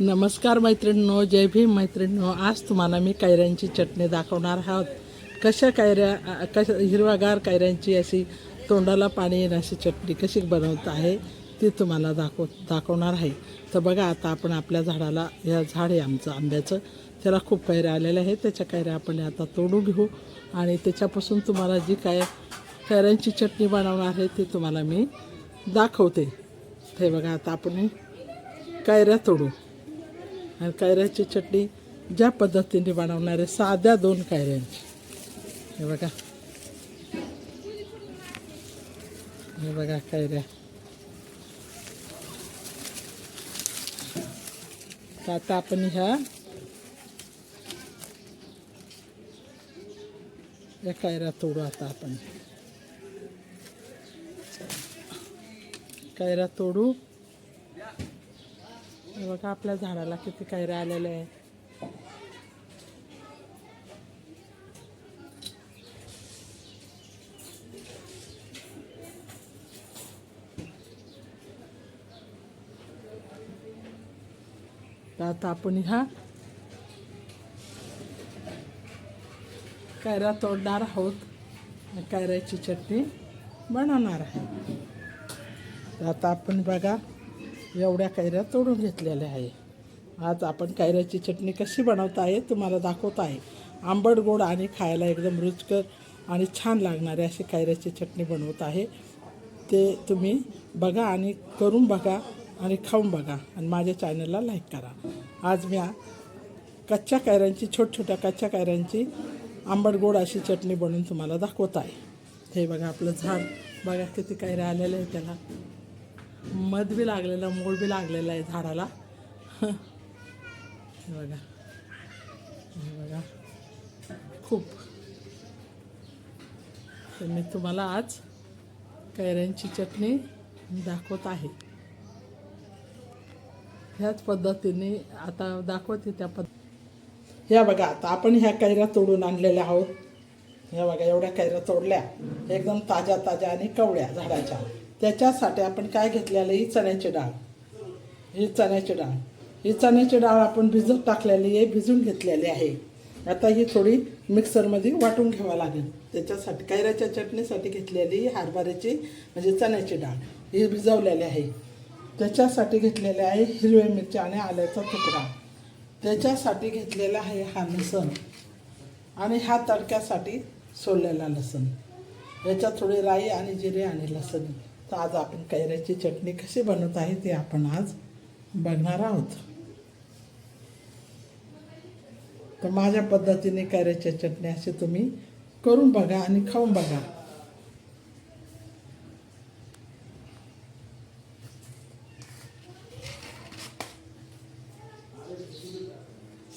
नमस्कार मैत्रिणींनो जय भीम मैत्रिणींनो. आज तुम्हाला मी कैऱ्यांची चटणी दाखवणार आहोत. कशा कैऱ्या कशा हिरवागार कैऱ्यांची अशी तोंडाला पाणी येईल अशी चटणी कशी बनवत आहे ती तुम्हाला दाखव दाखवणार आहे. तर बघा आता आपण आपल्या झाडाला या झाड आहे आमचं आंब्याचं. त्याला खूप कैऱ्या आलेल्या आहेत. त्याच्या कैऱ्या आपण आता तोडून घेऊ. आणि त्याच्यापासून तुम्हाला जी काय कैऱ्यांची चटणी बनवणार आहे ती तुम्हाला मी दाखवते. ते बघा आता आपण कैऱ्या तोडू. आणि कैऱ्याची चटणी ज्या पद्धतीने बनवणार आहे साध्या दोन कैऱ्यांची. हे बघा. हे बघा कैऱ्या. तर आता आपण ह्या या कैऱ्या तोडू आता आपण. कैऱ्या तोडू. हे बघा आपल्या झाडाला किती कैरे आलेले आहे. आता आपण ह्या कैऱ्या तोडणार आहोत. कैऱ्याची चटणी बनवणार आहे. आता आपण बघा एवढ्या कैऱ्या तोडून घेतलेल्या आहे. आज आपण कैऱ्याची चटणी कशी बनवता आहे तुम्हाला दाखवत आहे. आंबट गोड आणि खायला एकदम रुचकर आणि छान लागणारी अशी कैऱ्याची चटणी बनवत आहे. ते तुम्ही बघा आणि करून बघा आणि खाऊन बघा आणि माझ्या चॅनलला लाईक करा. आज मी कच्च्या कैऱ्यांची छोट छोट्या कच्च्या कैऱ्यांची आंबट गोड अशी चटणी बनवून तुम्हाला दाखवत आहे. हे बघा आपलं झाड. बघा किती कैऱ्या आलेल्या आहे त्याला. मध बी लागलेलं मोड बी लागलेला आहे झाडाला. हे बघा. हे बघा. खूप. तर मी तुम्हाला आज कैऱ्यांची चटणी दाखवत आहे. ह्याच पद्धतीने आता दाखवते त्या पद्ध ह्या बघा आता आपण ह्या कैऱ्या तोडून आणलेल्या आहोत. ह्या बघा एवढ्या कैऱ्या तोडल्या. एकदम ताज्या ताज्या आणि कवड्या झाडाच्या. त्याच्यासाठी आपण काय घेतलेलं ही चण्याची डाळ. ही चण्याची डाळ. ही चण्याची डाळ आपण भिजत टाकलेली आहे भिजून घेतलेली आहे. आता ही थोडी मिक्सरमध्ये वाटून घ्यावं लागेल. त्याच्यासाठी कैऱ्याच्या चटणीसाठी घेतलेली ही हरभऱ्याची म्हणजे चण्याची डाळ. ही भिजवलेली आहे. त्याच्यासाठी घेतलेले आहे हिरव्या मिरच्या आणि आल्याचा तुकडा. त्याच्यासाठी घेतलेला आहे हा लसण. आणि ह्या तडक्यासाठी सोडलेला लसण. याच्यात थोडी राई आणि जिरे आणि लसण. तर आज आपण कैऱ्याची चटणी कशी बनवत आहे ते आपण आज बघणार आहोत. तर माझ्या पद्धतीने कैऱ्याची चटणी अशी तुम्ही करून बघा आणि खाऊन बघा.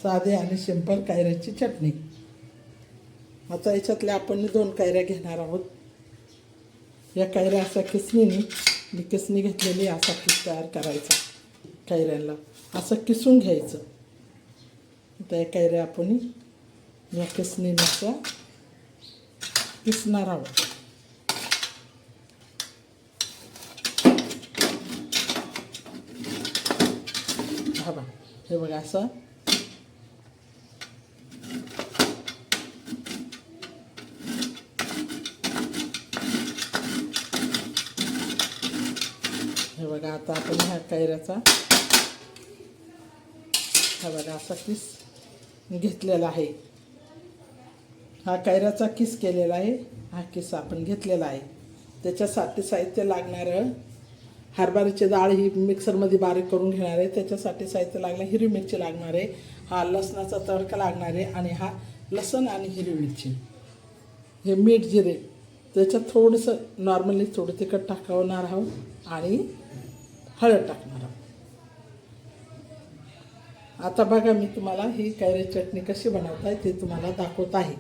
साधे आणि सिंपल कैऱ्याची चटणी. आता याच्यातल्या आपण दोन कैऱ्या घेणार आहोत. या कैऱ्या अशा किसणीने मी किसणी घेतलेली असा किस तयार करायचा कैऱ्यांना असं किसून घ्यायचं. त्या कैऱ्या आपण या किसणीने अशा किसणार आहोत. हा हे बघा असं बघा आता आपण ह्या कैऱ्याचा. हा बघा असा किस घेतलेला आहे. हा कैऱ्याचा किस केलेला आहे. हा किस आपण घेतलेला आहे. त्याच्यासाठी साहित्य लागणारं हरभऱ्याची डाळ ही मिक्सरमध्ये बारीक करून घेणार आहे. त्याच्यासाठी साहित्य लागणार हिरवी मिरची लागणार आहे. हा लसणाचा तडका लागणार आहे आणि हा लसण आणि हिरवी मिरची. हे मीठ जिरे त्याच्यात थोडंसं नॉर्मली थोडं तिखट टाकावणार आहोत आणि हळद टाकणार आहोत. आता बघा मी तुम्हाला ही कैरी चटणी कशी बनवताय ते तुम्हाला दाखवत आहे.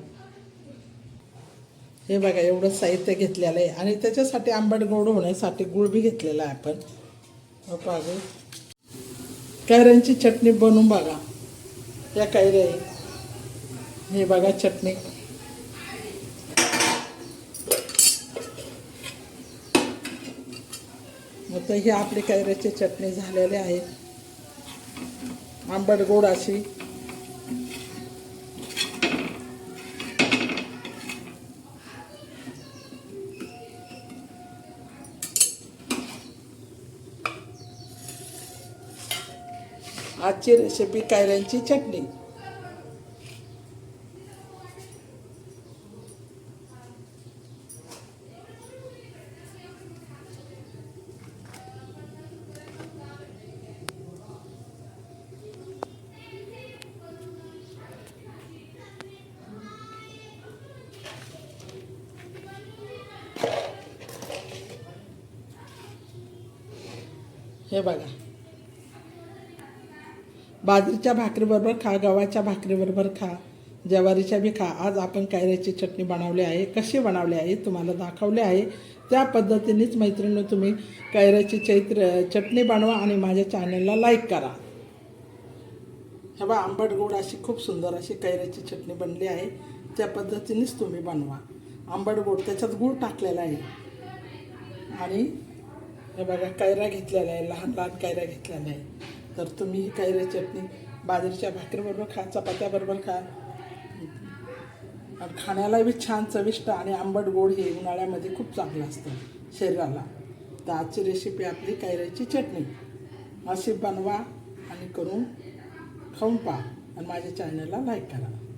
हे बघा एवढं साहित्य घेतलेलं आहे. आणि त्याच्यासाठी आंबट गोड होण्यासाठी गुळ बी घेतलेला आहे आपण. हो पाहू कैऱ्यांची चटणी बनवून बघा. या कैऱ्या आहे. हे बघा चटणी तर ही आपली कैऱ्याची चटणी झालेली आहे आंबट गोड अशी. आजची रेसिपी कैऱ्यांची चटणी. हे बघा. बाजरीच्या भाकरीबरोबर खा गव्हाच्या भाकरीबरोबर खा ज्वारीच्या बी खा. आज आपण कैऱ्याची चटणी बनवली आहे. कशी बनवली आहे? तुम्हाला दाखवले आहे. त्या पद्धतीनेच मैत्रिणी तुम्ही कैऱ्याची चैत्र चटणी बनवा आणि माझ्या चॅनलला लाईक करा. हे बा आंबट गोड अशी खूप सुंदर अशी कैऱ्याची चटणी बनली आहे. त्या पद्धतीनेच तुम्ही बनवा. आंबट गोड त्याच्यात गूळ टाकलेला आहे. आणि हे बघा कैऱ्या घेतलेला आहे लहान लहान कैऱ्या घेतलेला आहे. तर तुम्ही ही कैऱ्या चटणी बाजरीच्या भाकरीबरोबर खा चपात्याबरोबर खा. आणि खाण्याला बी छान चविष्ट आणि आंबट गोड हे उन्हाळ्यामध्ये खूप चांगलं असतं शरीराला. तर आजची रेसिपी आपली कैऱ्याची चटणी. अशी बनवा आणि करून खाऊन पहा. आणि माझ्या चॅनलला लाईक करा.